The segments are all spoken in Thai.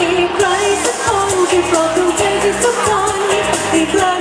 need Christ to hold you from the days to come. He.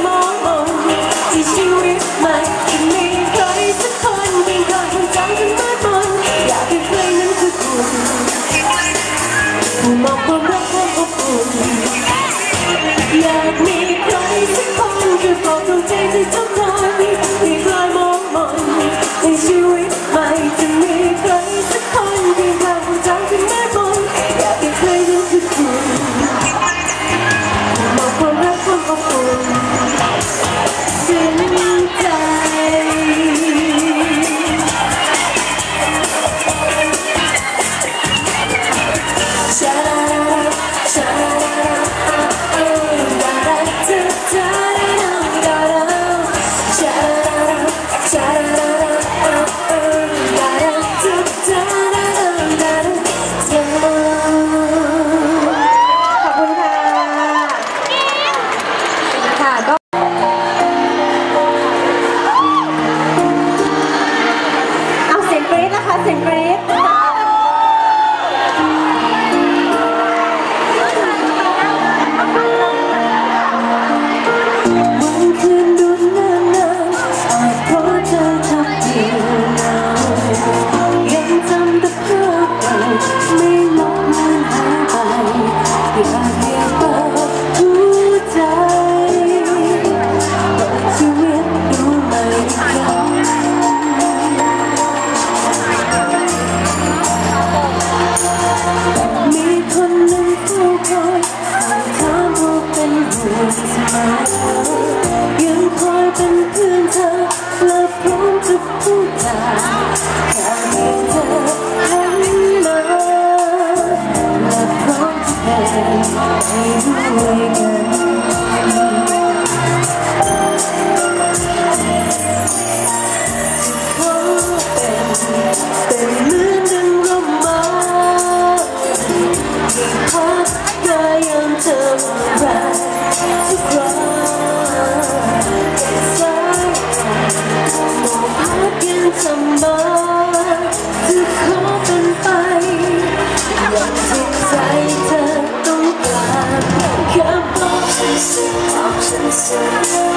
Thank you.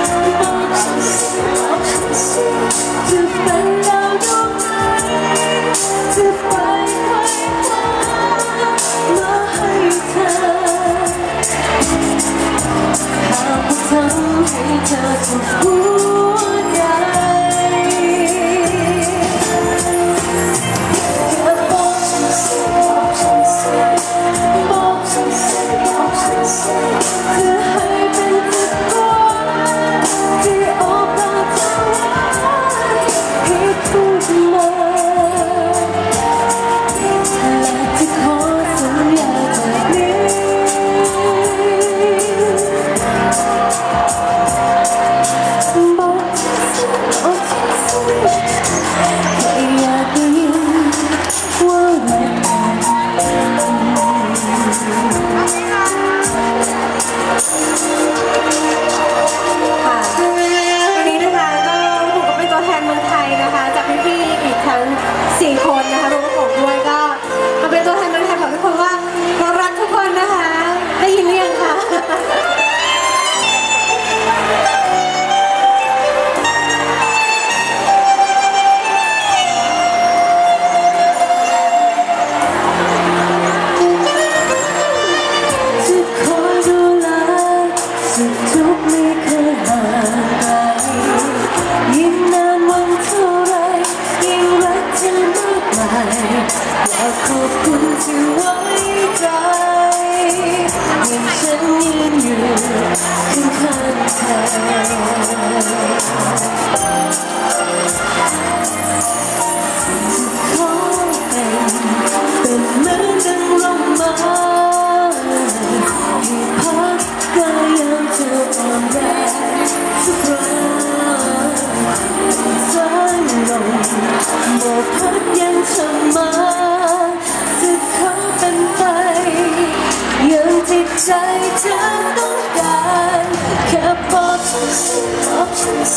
you.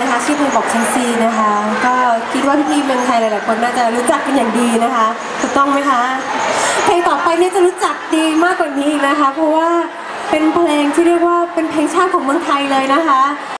นะคะชื่อเพลงบอกชันซีนะคะ ก็คิดว่าพี่ๆเมืองไทยหลายๆคนน่าจะรู้จักกันอย่างดีนะคะถูกต้องไหมคะเพลงต่อไปนี่จะรู้จักดีมากกว่านี้อีกนะคะ เพราะว่าเป็นเพลงที่เรียกว่าเป็นเพลงชาติของเมืองไทยเลยนะคะ